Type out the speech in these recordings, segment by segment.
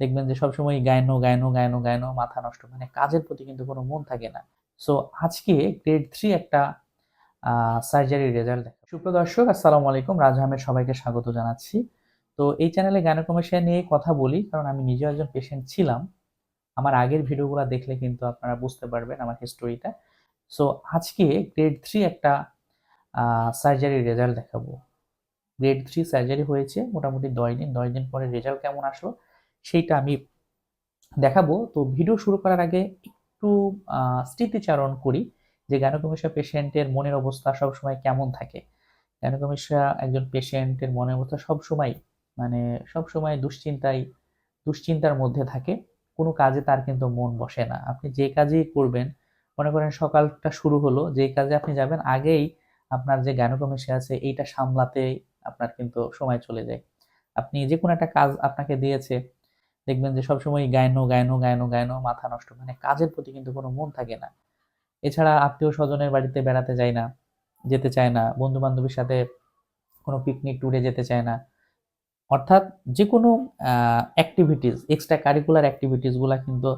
দেখবেন যে সবসময় গায়নো গায়নো গায়নো গায়নো, মাথা নষ্ট। মানে কাজের প্রতি কিন্তু কোনো মন থাকে না। সো আজকে গ্রেড থ্রি একটা সার্জারি রেজাল্ট দেখা। সুপ্রদর্শক আসসালামু আলাইকুম। রাজা আহমেদ সবাইকে স্বাগত জানাচ্ছি। তো এই চ্যানেলে গাইনোকমেশিয়া নিয়ে কথা বলি, কারণ আমি নিজেও একজন পেশেন্ট ছিলাম। আমার আগের ভিডিওগুলো দেখলে কিন্তু আপনারা বুঝতে পারবেন আমার হিস্টোরিটা সো আজকে গ্রেড থ্রি একটা সার্জারি রেজাল্ট দেখাবো। গ্রেড থ্রি সার্জারি হয়েছে মোটামুটি দশ দিন। দশ দিন পরে রেজাল্ট কেমন আসলো? সেইটা আমি দেখাবো। তো ভিডিও শুরু করার আগে একটু স্মৃতিচারণ করি যে গ্যানোকমিশা পেশেন্টের মনের অবস্থা সবসময় কেমন থাকে। গ্যানোকমিশা একজন পেশেন্টের মনের অবস্থা সবসময় মানে সবসময় দুশ্চিন্তায়, দুশ্চিন্তার মধ্যে থাকে। কোনো কাজে তার কিন্তু মন বসে না। আপনি যে কাজেই করবেন, মনে করেন সকালটা শুরু হলো, যে কাজে আপনি যাবেন, আগেই আপনার যে জ্ঞানকমিশে আছে, এইটা সামলাতে আপনার কিন্তু সময় চলে যায়। আপনি যে কোনো একটা কাজ আপনাকে দিয়েছে দেখবেন যে সবসময় গায়নো গায়নো গায়নো গায়নো, মাথা নষ্ট। মানে কাজের প্রতি কিন্তু কোনো মন থাকে না। এছাড়া আত্মীয় স্বজনের বাড়িতে বেড়াতে যায় না, যেতে চায় না বন্ধু বান্ধবীর সাথে কোনো পিকনিক ট্যুরে যেতে চায় না। অর্থাৎ যে কোনো অ্যাক্টিভিটিস এক্সট্রা কারিকুলার অ্যাক্টিভিটিসগুলো কিন্তু,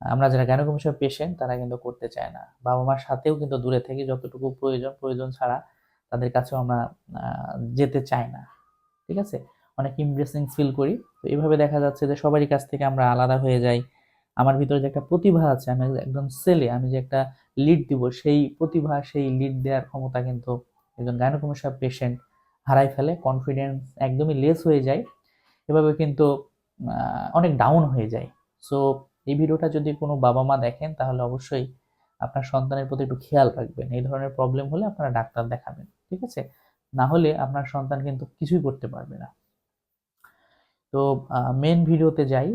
আমরা যারা জ্ঞানকমিশন পেশেন্ট তারা কিন্তু করতে চায় না। বাবা মার সাথেও কিন্তু দূরে থেকে যতটুকু প্রয়োজন প্রয়োজন ছাড়া তাদের কাছেও আমরা যেতে চাই না। ঠিক আছে? অনেক ইমপ্রেসিং ফিল করি। তো এইভাবে দেখা যাচ্ছে যে সবারই কাছ থেকে আমরা আলাদা হয়ে যাই। আমার ভিতরে যে একটা প্রতিভা আছে, আমি একদম সেলে আমি যে একটা লিড দিব, সেই প্রতিভা, সেই লিড দেওয়ার ক্ষমতা কিন্তু একজন গাইনোকমিশন পেশেন্ট হারাই ফেলে কনফিডেন্স একদমই লেস হয়ে যায়। এভাবে কিন্তু অনেক ডাউন হয়ে যায়। সো এই ভিডিওটা যদি কোনো বাবা মা দেখেন, তাহলে অবশ্যই আপনার সন্তানের প্রতি একটু খেয়াল রাখবেন। এই ধরনের প্রবলেম হলে আপনারা ডাক্তার দেখাবেন, ঠিক আছে? না হলে আপনার সন্তান কিন্তু কিছুই করতে পারবে না। তো মেন ভিডিওতে যাই।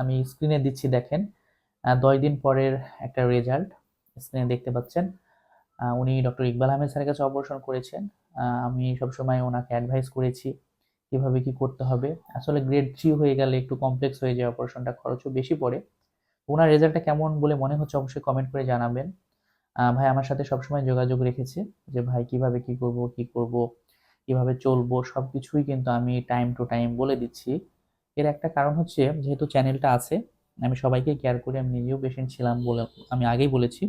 আমি স্ক্রিনে দিচ্ছি, দেখেন। দশ দিন পরের একটা রেজাল্ট স্ক্রিনে দেখতে পাচ্ছেন। উনি ডক্টর ইকবাল আহমেদ স্যারের কাছে অপারেশন করেছেন। আমি সবসময় ওনাকে অ্যাডভাইস করেছি কীভাবে কি করতে হবে। আসলে গ্রেড থ্রি হয়ে গেলে একটু কমপ্লেক্স হয়ে যায় অপারেশনটা খরচও বেশি পড়ে। ওনার রেজাল্টটা কেমন বলে মনে হচ্ছে অবশ্যই কমেন্ট করে জানাবেন। ভাই আমার সাথে সবসময় যোগাযোগ রেখেছে যে, ভাই কীভাবে কি করব কি করব? কীভাবে চলবো সব কিছুই কিন্তু আমি টাইম টু টাইম বলে দিচ্ছি। এর একটা কারণ হচ্ছে, যেহেতু চ্যানেলটা আছে, আমি সবাইকে কেয়ার করি, আমি নিজেও পেশেন্ট ছিলাম বলে আমি আগেই বলেছি।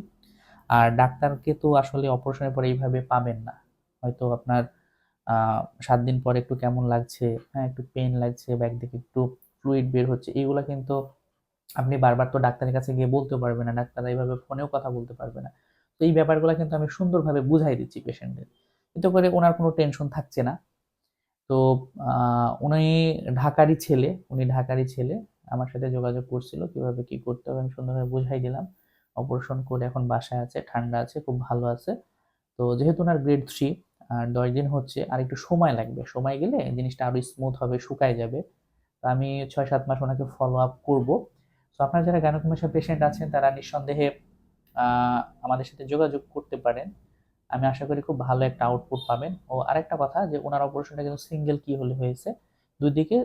আর ডাক্তারকে তো আসলে অপারেশনের পরে এইভাবে পাবেন না। হয়তো আপনার সাত দিন পরে একটু কেমন লাগছে হ্যাঁ একটু পেন লাগছে বা একদিকে একটু ফ্লুইড বের হচ্ছে, এইগুলো কিন্তু আপনি বারবার তো ডাক্তারের কাছে গিয়ে বলতে পারবে না ডাক্তার এইভাবে ফোনেও কথা বলতে পারবে না। তো এই ব্যাপারগুলো কিন্তু আমি সুন্দরভাবে বুঝাই দিচ্ছি পেশেন্টদের এতে করে ওনার কোনো টেনশন থাকছে না। তো উনি ঢাকারই ছেলে, উনি ঢাকারই ছেলে, আমার সাথে যোগাযোগ করছিল, কীভাবে কি করতে হবে আমি সুন্দরভাবে বুঝাই দিলাম। অপারেশন করে এখন বাসায় আছে, ঠান্ডা আছে, খুব ভালো আছে। তো যেহেতু ওনার গ্রেড থ্রি আর দশ দিন হচ্ছে, আর একটু সময় লাগবে। সময় গেলে জিনিসটা আরও স্মুথ হবে, শুকায় যাবে। তো আমি ছয় সাত মাস ওনাকে ফলো আপ করব। তো আপনারা যারা গ্যানোকমেশা পেশেন্ট আছেন, তারা নিঃসন্দেহে আমাদের সাথে যোগাযোগ করতে পারেন। আমি আশা করি খুব ভালো একটা আউটপুট পাবেন। ও আরেকটা কথা যে ওনার অপারেশনটা কিন্তু সিঙ্গেল কি হলে হয়েছে? দুই দিকে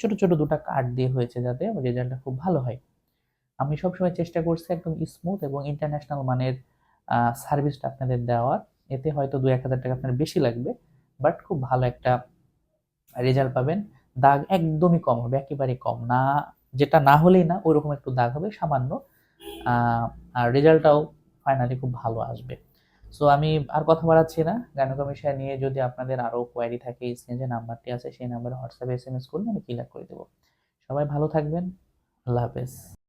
ছোট ছোট দুটা কার্ড দিয়ে হয়েছে যাতে রেজাল্টটা খুব ভালো হয়। আমি সবসময় চেষ্টা করছি একদম স্মুথ এবং ইন্টারন্যাশনাল মানের সার্ভিসটা আপনাদের দেওয়ার। এতে হয়তো দু এক হাজার টাকা আপনার বেশি লাগবে বাট খুব ভালো একটা রেজাল্ট পাবেন। দাগ একদমই কম হবে, একেবারে কম। না, যেটা না হলেই না ওইরকম একটু দাগ হবে, সামান্য। আর রেজাল্টটাও ফাইনালি খুব ভালো আসবে। সো আমি আর কথা বাড়াচ্ছি না। গানকমিশা নিয়ে যদি আপনাদের আরও কোয়ারি থাকে স্ক্রিনে যে নাম্বারটি আছে, সেই নাম্বারে হোয়াটসঅ্যাপে এস এম এস করলে আমি ক্লিয়ার করে দেবো। সবাই ভালো থাকবেন। আল্লাহ হাফেজ।